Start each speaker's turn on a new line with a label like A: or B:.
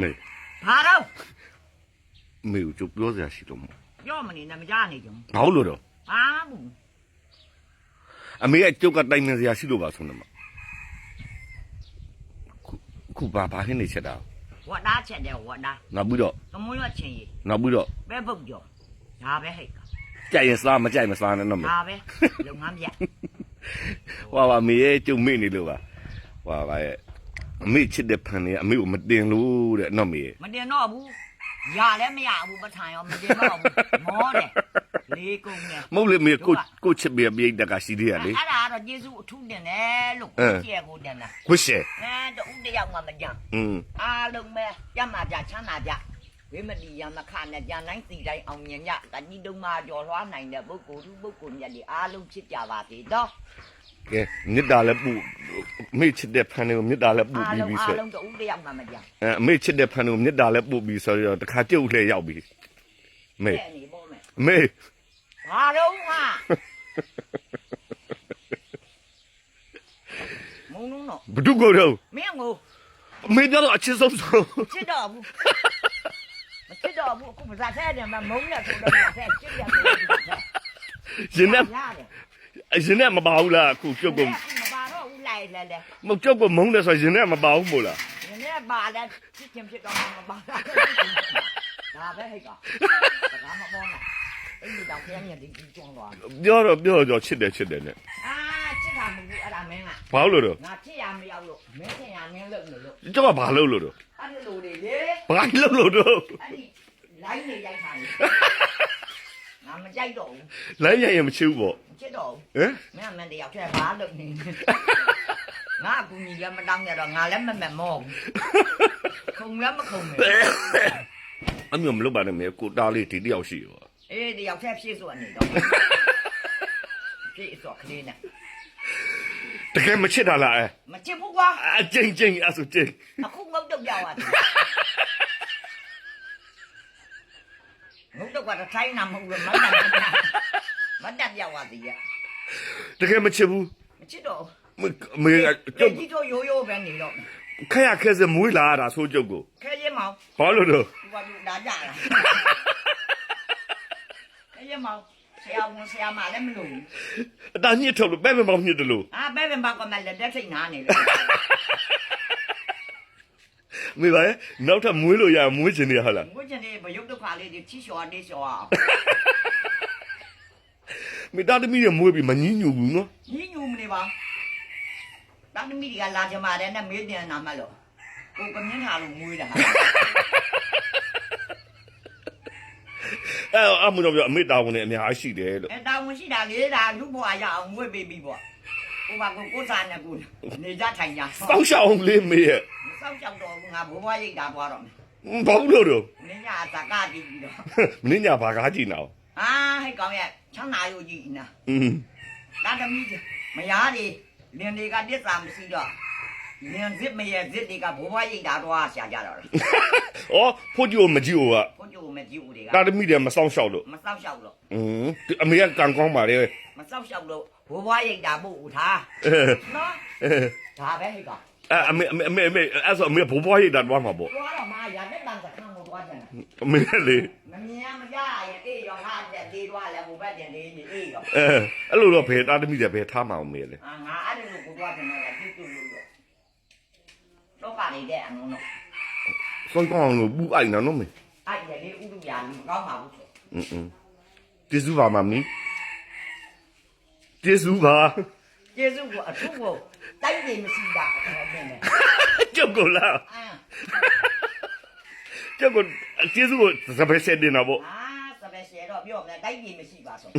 A: မေ
B: ဘာတော့
A: မေကိုကျုပ်ပြောစရာရှိလို့မဟုတ်
B: ပြောမနေနဲ့မကြနေကြဘူး
A: ဘာလို့လဲတော့
B: ဘာဘူး
A: အမေကကျုပ်ကတိုင်နေစရာရှိလို့ပါဆုံးတယ်မခုခုဘာဘာဟင်းနေချက်တာ
B: ဝတ်သားချက်တယ်ဝတ်သား
A: နောက်ပြီးတော့
B: သမုံရချင်းရီ
A: နောက်ပြီးတော့
B: ပဲပုတ်ကြောဒါပဲဟဲ့က
A: ကြိုက်ရင်စားမကြိုက်မစားနဲ့တော့မေ
B: ဒါပဲလုပ်ငန်းပြ
A: ဟွာပါမေရဲ့ကျုပ်မေ့နေလို့ပါဟွာပါရဲ့ အမေချစ်တဲ့ဖန်နေအမေကိုမတင်လို့တဲ့နော်မေရဲ့
B: မတင်တော့ဘူးရလည်းမရဘူးပထန်ရောမတင်တော့ဘူးမောတယ်လေးကုန်တယ်
A: မဟုတ်လေမေကိုကိုချစ်ပြပြိတ္တကရှိသေးရလေ
B: အဲ့ဒါကတော့ယေရှုအထုတင်တယ်လို့
A: အဲ
B: ကိုကျဲကိုတင်တာ
A: ခွရှယ်
B: အဲတူတယောက်မှမကြံ
A: อืม
B: အားလုံးပဲကြမ်းမာကြချမ်းသာကြ ဝိမတိယမခနဲ့ကြံတိုင်းစီတိုင်းအောင်မြင်ကြတတိတုံမှာကြော်လွှားနိုင်တဲ့ပုဂ္ဂိုလ်သူပုဂ္ဂိုလ်မြတ်တွေအားလုံးဖြစ်ကြပါစေတော့
A: ကဲမြစ်တာလည်းပူမေချစ်တဲ့ဖန်တွေကိုမြစ်တာလည်းပူ
B: အား
A: ပြီး
B: လုံး
A: ပြီ
B: အား
A: ဆို
B: လုံးတူတယောက်မှမကြံ
A: အဲအမေချစ်တဲ့ဖန်တွေကိုမြစ်တာလည်းပူပြီးဆိုတော့တခါကျုပ်လှည့်ရောက်ပြီမေ
B: တဲ့နေပေါ့မယ်
A: အမေ
B: ဘာတော့ဟာမုံလုံးတော့
A: ဘဒုကိုတော့
B: မင်းကို
A: အမေကတော့အချစ်ဆုံးဆုံး
B: ချစ်တော့ဘူးမ ချစ်တော့ဘူးအခုပါစားတဲ့မှာမုံနဲ့ဆိုတော့ပါစားချစ်တယ်ဆိုတော့
A: ရင်နဲ့
B: ရတယ်
A: ရင်နဲ့မပါဘူးလားအခုကျုပ်က
B: မပါတော့ဘူးလိုက်လဲလဲ
A: မကျုပ်ကမုန်းတယ်ဆိုရင်ရင်နဲ့မပါဘူးမို့လား။
B: ဒီနေ့ပါလဲချစ်ချင်ဖြစ်တော့မှာပါလား။ဒါပဲဟဲ့က။ဒါမှမပေါ်နဲ့။အဲ့ဒီတော့ပြန်ရဒီကျွန်းသွားတယ်
A: ပြောတော့ပြောတော့ချစ်တယ်ချစ်တယ်နဲ့။
B: အာချစ်တာမဟုတ်ဘူးအဲ့ဒါမင်းက
A: ဘာလို့လို့
B: ငါချစ်ရမရောက်လို့မင်းချင်ရမင်းလုပ်နေလို့
A: ကျုပ်ကဘာလို့လို့တော့
B: အဲ့ဒီလိုတွေလေ
A: ဘာလို့လို့တော့
B: အဲ့ဒီလိုင်းနေရိုက်ထားတယ်ငါမကြိုက်တော့ဘူး
A: လိုင်းရရင်မချစ်ဘူးပေါ့
B: မချစ်တော့ဘူး
A: ဟမ်
B: မင်းကမင်းတယောက်တည်းဘာလုပ်နေလဲငါအကူကြီးလည်းမတောင်းရတော့ငါလည်းမမမောဘူးခုံလည်းမခုံဘူး
A: အမျိုးမလုပ်ပါနဲ့မေကိုတားလေးဒီတယောက်ရှိရော
B: အေးတယောက်တည်းဖြည့်ဆိုအနေတော့ဖြည့်ဆိုကလေးနဲ့
A: တကယ်မချစ်တာလားအဲ
B: မချစ်ဘူးကွာ
A: အကျင်းကျင်းအဲ့ဆိုကျင်း
B: အခုငုတ်တော့ပြောင်းသွားတယ်ငုတ်တော့ကတော့ထိုင်းနာမဟုတ်လို့မတ်တက်မတ်တက်ပြောင်းသွားသေးရဲ့
A: တကယ်မချစ်ဘူး
B: မချစ်တော့
A: မမေကကျုပ်
B: ဒီတော့ရိုးရိုးပဲနေတော့
A: ခက်ရခက်စမွေးလာတာဆိုကျုပ်ကို
B: ခဲရဲမောင်
A: ဘာလို့တော့
B: ဒီကလူဒါကြလားခဲရဲမောင် ဆရာဝန်ဆရာမလည်းမလို့
A: အတားညစ်ထုတ်လို့ပဲပဲမောင်းညစ်တယ်လို့
B: အာပဲပဲဘာကမှလည်းတက်ထိတ်နာနေလို့
A: မေပါရဲ့နောက်ထပ်မွေးလို့ရမွေးချင်နေဟာလား
B: ငွေချင်နေဘရုပ်ဒုက္ခလေးတွေချီလျှော်နေလျှော်အောင်
A: မေတာသမီးတွေမွေးပြီးမငင်းညူဘူးနော်
B: ညညူမနေပါတန်းသမီးတွေကလာကြမှာတဲ့နဲ့မေးတင်နာမလို့ကိုကမြင်းထားလို့မွေးတာဟာ
A: အဲအမှုတော့ပြောအမေတာဝန်နဲ့အများကြီးရှိတယ်လို့
B: အဲတာဝန်ရှိတာလေဒါလူဘွားရအောင်မွေးပေးပြီးပေါ့ကိုပါကိုကိုစားနေကိုနေကြထိုင်ကြ
A: စောင်းရှောင်းလေးမေရဲ့
B: စောက်ကြောက်တော့ငါဘိုးဘွားရိတ်တာသွားတော့မယ်
A: ဘာလို့တော့
B: နင်းညာဇာကတီးပြီးတော့
A: မင်းညာဘာကားကြည့်နေအောင်
B: အာဟဲ့ကောင်ရဲ့ချမ်းသာရုပ်ကြီးနာ
A: อืม
B: ဒါသမီးမယားတွေလင်တွေကတစ္ဆာမရှိတော့ လင်စစ်မရဲ့စစ်တွေကဘိုးဘွားရိတ်တာတော့ရှာကြတော့
A: ဩဖို့ကြည့်မကြည့်ဘူးက
B: ကိုကျိုးမကြည့်ဦးတွေက
A: တာသမီးတွေမစောင်းရှောက်လို့
B: မစောက်ရှောက်လို့
A: อืมအမေကကံကောင်းပါလေ
B: မစောက်ရှောက်လို့ဘိုးဘွားရိတ်တာပို့ဦးထား
A: အဲ
B: နော်
A: အဲ
B: ဒါပဲဟဲ့ကောင်
A: အဲအမေအမေအမေအမေအဲ့ဆိုအမေဘိုးဘွားရိတ်တာတွားမှာပေါ့
B: သွားတော့မာရတဲ့တန်စခန်းကိုသွားကြတယ်
A: အမေလေ
B: မမြင်မကြရင်အေးရောငါတက်သေးသွားလဲဟိုဘက်တင်လေးကြီးအေးရော
A: အဲအဲ့လိုတော့ဘယ်တာသမီးတွေဘယ်ထားမအောင်မေလေ
B: အာငါအဲ့လိုကိုသွားတယ်နော်တိတူလို့တော့တော့ ပါလေတဲ့အငုံတော့
A: စွန့်ကောင်းအောင်လို့ပူအိုက်နော်နော်မေ
B: အဲ့ဒီလေဥလူရာမကောင်းပါဘူးဆို
A: အင်းအင်းကျေးဇူးပါမမီကျေးဇူးပါ
B: ကျေးဇူးကိုအထုကိုတိုက်နေမရှိတာအဲ့ဒါနဲ့
A: ကျုပ်ကလား
B: အင်း
A: ကျုပ်ကကျေးဇူးကိုစပယ်ရှယ်တင်တာပေါ့
B: အာစပယ်ရှယ်တော့ပြောမလားတိုက်နေမရှိပါဆို